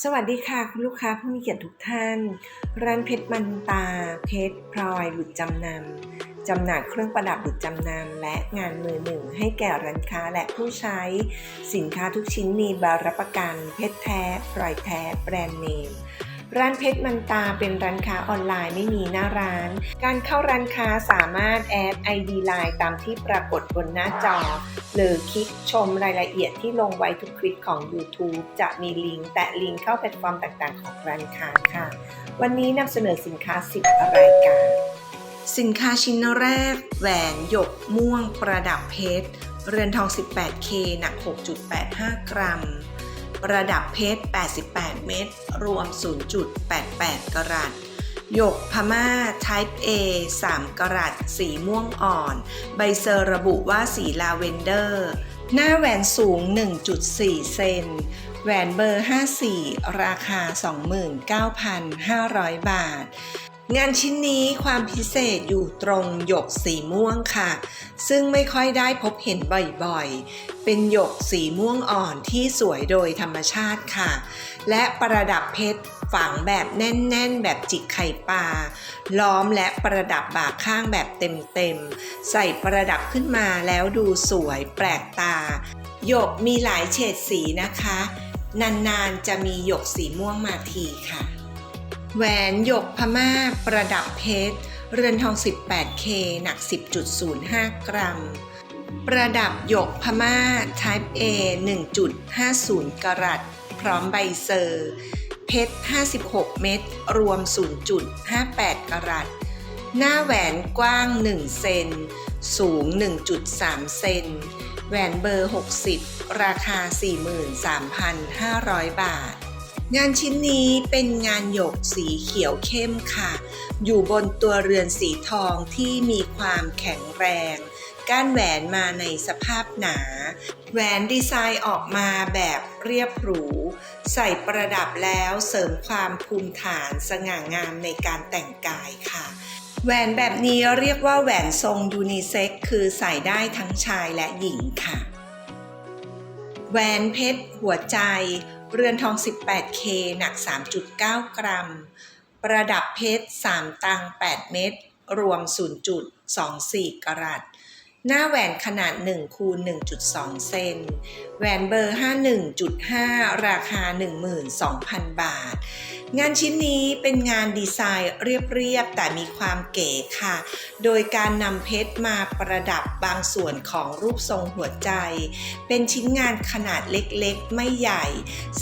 สวัสดีค่ะ คุณลูกค้าผู้มีเกียรติทุกท่าน ร้านเพชรมันตา เพชรพลอยหลุดจำนำจำหน่ายเครื่องประดับหลุดจำนำและงานมือหนึ่ง ให้แก่ร้านค้าและผู้ใช้ สินค้าทุกชิ้นมีใบรับประกัน เพชรแท้พลอยแท้แบรนด์เนม ร้านเพชรมันตาเป็นร้านค้าออนไลน์ไม่มีหน้าร้าน การเข้าร้านค้าสามารถแอด ID Line ตามที่ปรากฏบนหน้าจอ หรือคลิกชมรายละเอียดที่ลงไว้ทุกคลิปของ YouTube จะมีลิงก์แตะลิงก์เข้าแพลตฟอร์มต่างๆ ของร้านค้าค่ะ วันนี้นำเสนอสินค้า 10 รายการสินค้าชิ้นแรก แหวนหยกม่วงประดับเพชร เรือนทอง 18K หนัก 6.85 กรัม ระดับเพชร 88 เม็ด รวม 0.88 กรัตหยกพม่า Type A 3 กรัตสีม่วงอ่อน ใบเซอร์ระบุว่าสีลาเวนเดอร์ หน้าแหวนสูง 1.4 เซน แหวนเบอร์ 54 ราคา 29,500 บาท งานชิ้นนี้ความพิเศษอยู่ตรงหยกสีม่วงค่ะ ซึ่งไม่ค่อยได้พบเห็นบ่อยๆ เป็นหยกสีม่วงอ่อนที่สวยโดยธรรมชาติค่ะ และประดับเพชรฝังแบบแน่นๆ แบบจิกไข่ปลาล้อมและประดับบ่าข้างแบบเต็มๆ ใส่ประดับขึ้นมาแล้วดูสวยแปลกตา หยกมีหลายเฉดสีนะคะ นานๆจะมีหยกสีม่วงมาทีค่ะ แหวนหยกพม่าประดับเพชร เรือนทอง 18K หนัก 10.05 กรัม ประดับหยกพม่า Type A 1.50 กรัต พร้อมใบเซอร์ เพชร 56 เม็ด รวม 0.58 กรัต หน้าแหวนกว้าง 1 เซน สูง 1.3 เซน แหวนเบอร์ 60 ราคา 43,500 บาท งานชิ้นนี้เป็นงานหยกสีเขียวเข้มค่ะ อยู่บนตัวเรือนสีทองที่มีความแข็งแรง ก้านแหวนมาในสภาพหนา แหวนดีไซน์ออกมาแบบเรียบหรู ใส่ประดับแล้วเสริมความภูมิฐานสง่างามในการแต่งกายค่ะ แหวนแบบนี้เรียกว่าแหวนทรงยูนิเซ็กซ์คือใส่ได้ทั้งชายและหญิงค่ะ แหวนเพชรหัวใจ เรือนทอง 18K หนัก 3.9 กรัม ประดับเพชร 3 ตัง 8 เม็ด รวม 0.24 กรัต หน้าแหวนขนาด 1 คูณ 1.2 เซน แหวนเบอร์ 51.5 ราคา 12,000 บาท งานชิ้นนี้เป็นงานดีไซน์เรียบๆ แต่มีความเก๋ค่ะ โดยการนำเพชรมาประดับบางส่วนของรูปทรงหัวใจ เป็นชิ้นงานขนาดเล็กๆ ไม่ใหญ่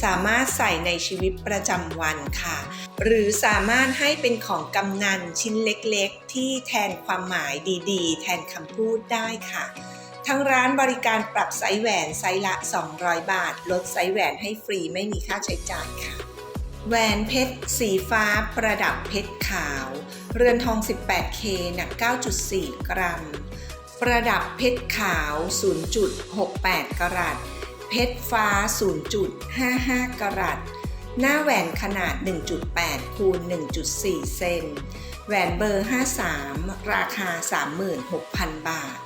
สามารถใส่ในชีวิตประจำวันค่ะ หรือสามารถให้เป็นของกำนันชิ้นเล็กๆ ที่แทนความหมายดีๆ แทนคำพูดได้ค่ะ ทางร้านบริการปรับไซส์แหวนไซส์ละ 200 บาท ลดไซส์แหวนให้ฟรีไม่มีค่าใช้จ่ายค่ะ แหวนเพชร สีฟ้าประดับเพชรขาว เรือนทอง 18K หนัก 9.4 กรัม ประดับเพชรขาว 0.68 กรัตเพชรฟ้า 0.55 กรัตหน้าแหวนขนาด 1.8 คูณ 1.4 เซน แหวนเบอร์ 53 ราคา 36,000 บาท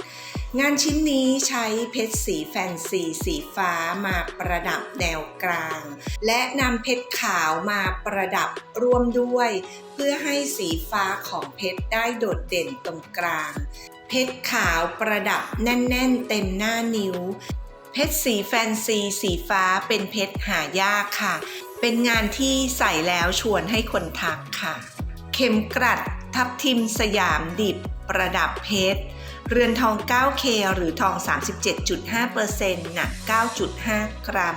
งานชิ้นนี้ใช้เพชรสีแฟนซีสีฟ้ามาประดับแนวกลาง และนำเพชรขาวมาประดับร่วมด้วย เพื่อให้สีฟ้าของเพชรได้โดดเด่นตรงกลาง เพชรขาวประดับแน่นๆเต็มหน้านิ้ว เพชรสีแฟนซีสีฟ้าเป็นเพชรหายากค่ะ เป็นงานที่ใส่แล้วชวนให้คนทักค่ะ เข็มกลัดทับทิมสยามดิบประดับเพชร เรือนทอง 9K หรือทอง 37.5%หนัก 9.5 กรัม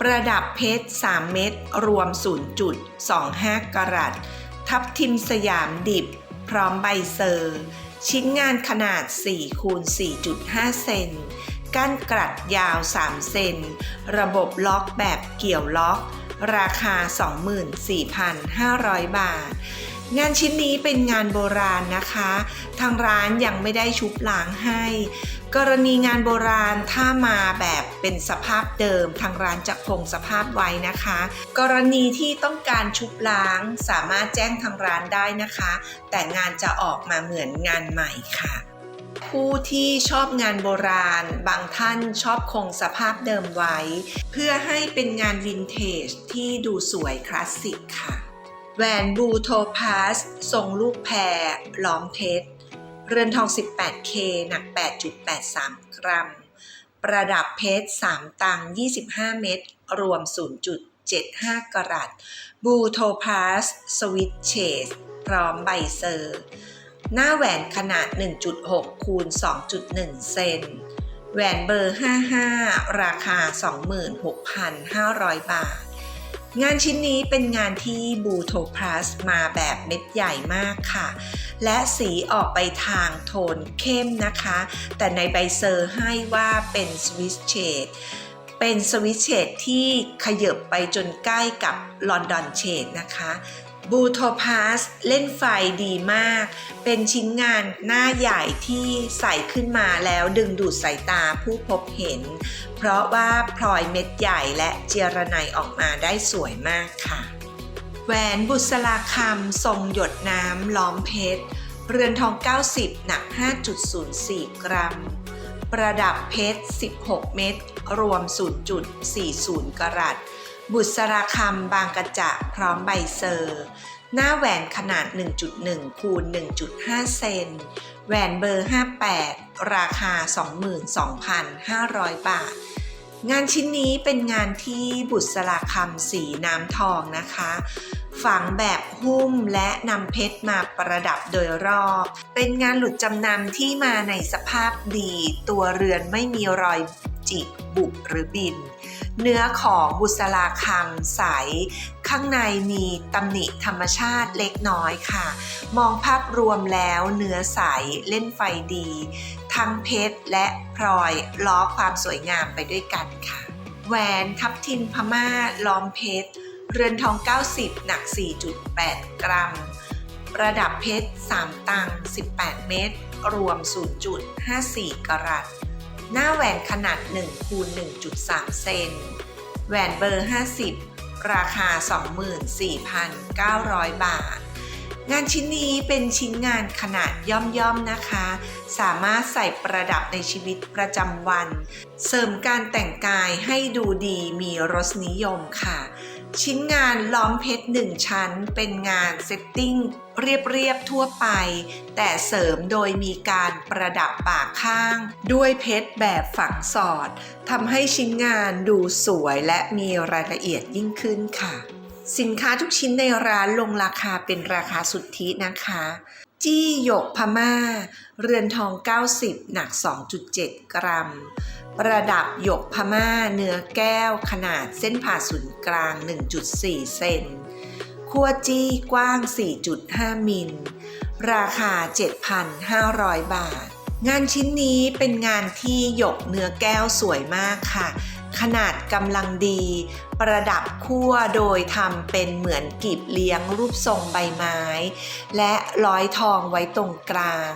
ประดับเพชร 3 เม็ดรวม 0.25 กรัต ทับทิมสยามดิบ พร้อมใบเซอร์ ชิ้นงานขนาด 4 คูณ 4.5 เซน ก้านกรัดยาว 3 เซน ระบบล็อกแบบเกี่ยวล็อก ราคา 24,500 บาท งานชิ้นนี้เป็นงานโบราณนะคะ ทางร้านยังไม่ได้ชุบล้างให้ กรณีงานโบราณถ้ามาแบบเป็นสภาพเดิม ทางร้านจะคงสภาพไว้นะคะ กรณีที่ต้องการชุบล้างสามารถแจ้งทางร้านได้นะคะ แต่งานจะออกมาเหมือนงานใหม่ค่ะผู้ที่ชอบงานโบราณ บางท่านชอบคงสภาพเดิมไว้ เพื่อให้เป็นงานวินเทจที่ดูสวยคลาสสิกค่ะ แหวนบลูโทพาสทรงลูกแพรล้อมเพชร เรือนทอง 18K หนัก 8.83 กรัม ประดับเพชร 3 ตัง 25 เม็ด รวม 0.75 กรัตบูโทพาสสวิตเชสพร้อมใบเซอร์ หน้าแหวนขนาด 1.6 คูณ 2.1 เซน แหวนเบอร์ 55 ราคา 26,500 บาท งานชิ้นนี้เป็นงานที่บูโทพลัสมาแบบเม็ดใหญ่มากค่ะ และสีออกไปทางโทนเข้มนะคะ แต่ในใบเซอร์ให้ว่าเป็นสวิสเชดเป็นสวิสเชดที่ขยบไปจนใกล้กับลอนดอนเชดนะคะ บูโทพาสเล่นไฟดีมาก เป็นชิ้นงานหน้าใหญ่ที่ใส่ขึ้นมาแล้วดึงดูดสายตาผู้พบเห็น เพราะว่าพลอยเม็ดใหญ่และเจยระไนออกมาได้สวยมากค่ะ แหวนบุษราคำทรงหยดน้ำล้อมเพชร เรือนทอง 90 หนัก 5.04 กรัม ประดับเพชร 16 เม็ดรวม 0.40 กรัต บุษราคำบางกระจะพร้อมใบเซอร์ หน้าแหวนขนาด 1.1 คูณ 1.5 เซน แหวนเบอร์ 58 ราคา 22,500 บาท งานชิ้นนี้เป็นงานที่บุษราคำสีน้ำทองนะคะ ฝังแบบหุ้มและนำเพชรมาประดับโดยรอบ เป็นงานหลุดจำนำที่มาในสภาพดี ตัวเรือนไม่มีรอย จิบุหรือบิน เนื้อของบุษราคำใส ข้างในมีตำหนิธรรมชาติเล็กน้อยค่ะ มองภาพรวมแล้วเนื้อใสเล่นไฟดี ทั้งเพชรและพลอยล้อความสวยงามไปด้วยกันค่ะ แหวนทับทิมพม่าล้อมเพชร เรือนทอง 90 หนัก 4.8 กรัมประดับเพชร 3 ตัง 18 เม็ดรวม 0.54 กรัต หน้าแหวนขนาด1คูณ1.3 เซน แหวนเบอร์ 50 ราคา 24,900 บาท งานชิ้นนี้เป็นชิ้นงานขนาดย่อมๆนะคะ สามารถใส่ประดับในชีวิตประจำวัน เสริมการแต่งกายให้ดูดีมีรสนิยมค่ะ ชิ้นงานล้อมเพชรหนึ่งชั้นเป็นงานเซตติ้งเรียบๆทั่วไป แต่เสริมโดยมีการประดับปากข้าง ด้วยเพชรแบบฝังสอดทำให้ชิ้นงานดูสวยและมีรายละเอียดยิ่งขึ้นค่ะ สินค้าทุกชิ้นในร้านลงราคาเป็นราคาสุทธินะคะ จี้หยกพม่า เรือนทอง 90 หนัก 2.7 กรัม ประดับหยกพม่าเนื้อแก้วขนาดเส้นผ่าศูนย์กลาง 1.4 เซนคั่วจี้กว้าง 4.5 มิล ราคา 7,500 บาท งานชิ้นนี้เป็นงานที่หยกเนื้อแก้วสวยมากค่ะ ขนาดกำลังดี ประดับคั่วโดยทำเป็นเหมือนกีบเลี้ยงรูปทรงใบไม้ และร้อยทองไว้ตรงกลาง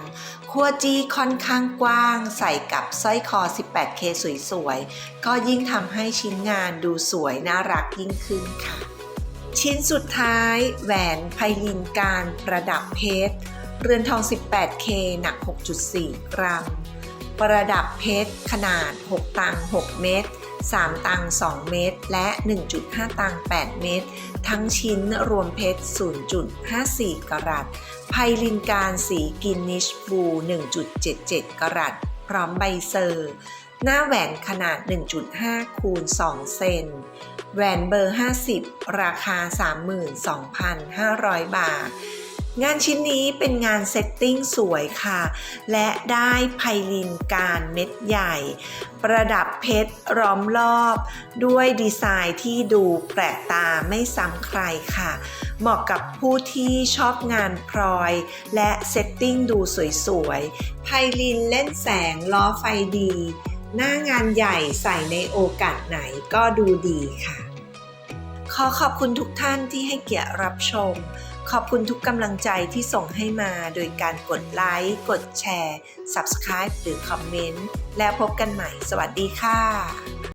คั่วจี้ค่อนข้างกว้าง ใส่กับสร้อยคอ 18K สวยๆ ก็ยิ่งทำให้ชิ้นงานดูสวยน่ารักยิ่งขึ้นค่ะ ชิ้นสุดท้าย แหวนไพลินการประดับเพชร เรือนทอง 18K หนัก 6.4 กรัมประดับเพชรขนาด 6 ตัง 6 เม็ด 3 ตัง2เม็ดและ 1.5 ตัง8เม็ดทั้งชิ้นรวมเพชร 0.54 กรัตไพลินการสีกินนิชบู1.77 กรัตพร้อมใบเซอร์ หน้าแหวนขนาด 1.5 คูณ 2 เซน แหวนเบอร์ 50 ราคา 32,500 บาท งานชิ้นนี้เป็นงานเซตติ้งสวยค่ะ และได้ไพลินการเม็ดใหญ่ ประดับเพชรล้อมรอบ ด้วยดีไซน์ที่ดูแปลกตาไม่ซ้ำใครค่ะ เหมาะกับผู้ที่ชอบงานพลอย และเซตติ้งดูสวยๆ ไพลินเล่นแสงล้อไฟดี หน้างานใหญ่ใส่ในโอกาสไหนก็ดูดีค่ะ ขอขอบคุณทุกท่านที่ให้เกียรติรับชม ขอบคุณทุกกำลังใจที่ส่งให้มาโดยการกดไลค์ กดแชร์ Subscribe หรือคอมเมนต์ แล้วพบกันใหม่ สวัสดีค่ะ